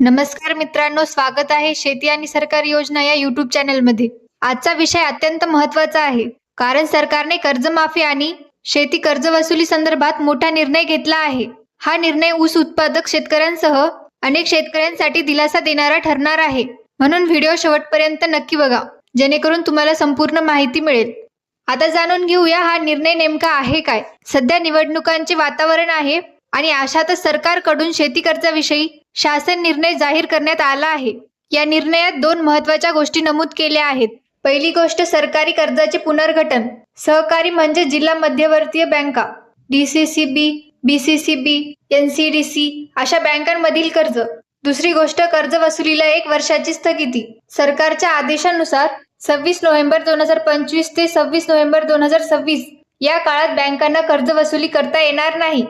नमस्कार मित्रांनो स्वागत आहे शेती आणि सरकारी योजना या युट्यूब चॅनलमध्ये आजचा विषय अत्यंत महत्त्वाचा आहे. कारण सरकारने कर्जमाफी आणि शेती कर्ज वसुली संदर्भात मोठा निर्णय घेतला आहे. हा निर्णय ऊस उत्पादक शेतकऱ्यांसह अनेक शेतकऱ्यांसाठी दिलासा देणारा ठरणार आहे. म्हणून व्हिडिओ शेवटपर्यंत नक्की बघा. जेणेकरून तुम्हाला संपूर्ण माहिती मिळेल. आता जाणून घेऊया हा निर्णय नेमका आहे काय? सध्या निवडणुकांचे वातावरण आहे. आणि अशातच सरकारकडून शेती कर्जाविषयी शासन निर्णय जाहीर करण्यात आला आहे. या निर्णयात दोन महत्त्वाच्या गोष्टी नमूद केल्या आहेत. पहिली गोष्ट सरकारी कर्जाचे पुनर्गठन. सहकारी म्हणजे जिल्हा मध्यवर्तीय बँका. डीसीसीबी बीसीसीबी एनसीडीसी अशा बँकांमधील कर्ज. दुसरी गोष्ट कर्ज वसुलीला एक वर्षाची स्थगिती. सरकारच्या आदेशानुसार सव्वीस नोव्हेंबर दोन हजार पंचवीस ते सव्वीस नोव्हेंबर दोन हजार सव्वीस या काळात बँकांना कर्ज वसुली करता येणार नाही.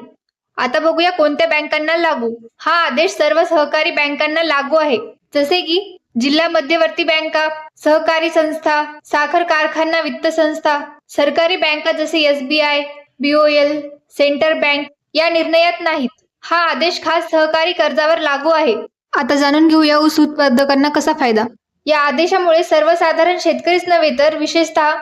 आता बघूया कोणत्या बँकांना लागू. हा आदेश सर्व सहकारी बँकांना लागू आहे. जसे की जिल्हा मध्यवर्ती बँका सहकारी संस्था साखर कारखाना वित्त संस्था सरकारी बँका जसे एसबीआय बीओएल सेंटर बँक या निर्णयात नाहीत. हा आदेश खास सहकारी कर्जावर लागू आहे. आता जाणून घेऊया ऊस उत्पादकांना कसा फायदा. या आदेशामुळे सर्वसाधारण शेतकरीच नव्हे तर विशेषतः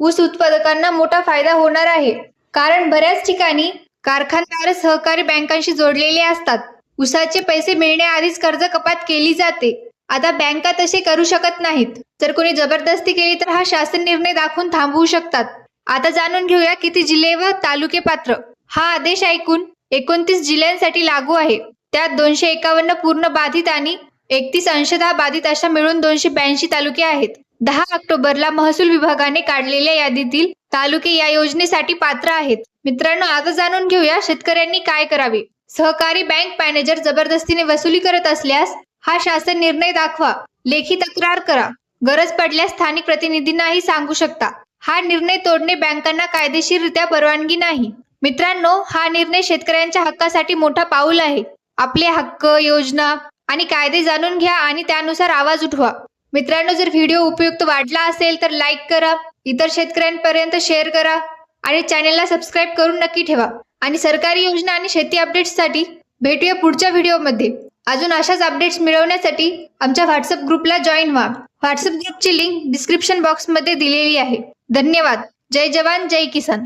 ऊस उत्पादकांना मोठा फायदा होणार आहे. कारण बऱ्याच ठिकाणी कारखानदार सहकारी बँकांशी जोडलेले असतात. उसाचे पैसे मिळण्याआधीच कर्ज कपात केली जाते. आता बँका तसे करू शकत नाहीत. जर कोणी जबरदस्ती केली तर हा शासन निर्णय दाखवून थांबवू शकतात. आता जाणून घेऊया किती जिल्हे व तालुके पात्र. हा आदेश ऐकून एकोणतीस जिल्ह्यांसाठी लागू आहे. त्यात दोनशे एकावन्न पूर्ण बाधित आणि एकतीस अंशतः बाधित अशा मिळून दोनशे ब्याऐंशी तालुके आहेत. दहा ऑक्टोबरला महसूल विभागाने काढलेल्या यादीतील तालुके या योजनेसाठी पात्र आहेत. मित्रांनो आता जाणून घेऊया शेतकऱ्यांनी काय करावे. सहकारी बँक मॅनेजर जबरदस्तीने वसुली करत असल्यास हा शासन निर्णय दाखवा. लेखी तक्रार करा. गरज पडल्यास स्थानिक प्रतिनिधींनाही सांगू शकता. हा निर्णय तोडणे बँकांना कायदेशीररित्या परवानगी नाही. मित्रांनो हा निर्णय शेतकऱ्यांच्या हक्कासाठी मोठा पाऊल आहे. आपले हक्क योजना आणि कायदे जाणून घ्या आणि त्यानुसार आवाज उठवा. मित्रांनो जर व्हिडिओ उपयुक्त वाटला असेल तर लाईक करा इतर शेतकऱ्यांपर्यंत शेअर करा आणि चॅनेलला सबस्क्राईब करून नक्की ठेवा. आणि सरकारी योजना आणि शेती अपडेट्ससाठी भेटूया पुढच्या व्हिडिओमध्ये. अजून अशाच अपडेट्स मिळवण्यासाठी आमच्या व्हॉट्सअप ग्रुपला जॉईन व्हा. व्हॉट्सअप ग्रुपची लिंक डिस्क्रिप्शन बॉक्समध्ये दिलेली आहे. धन्यवाद. जय जवान जय किसान.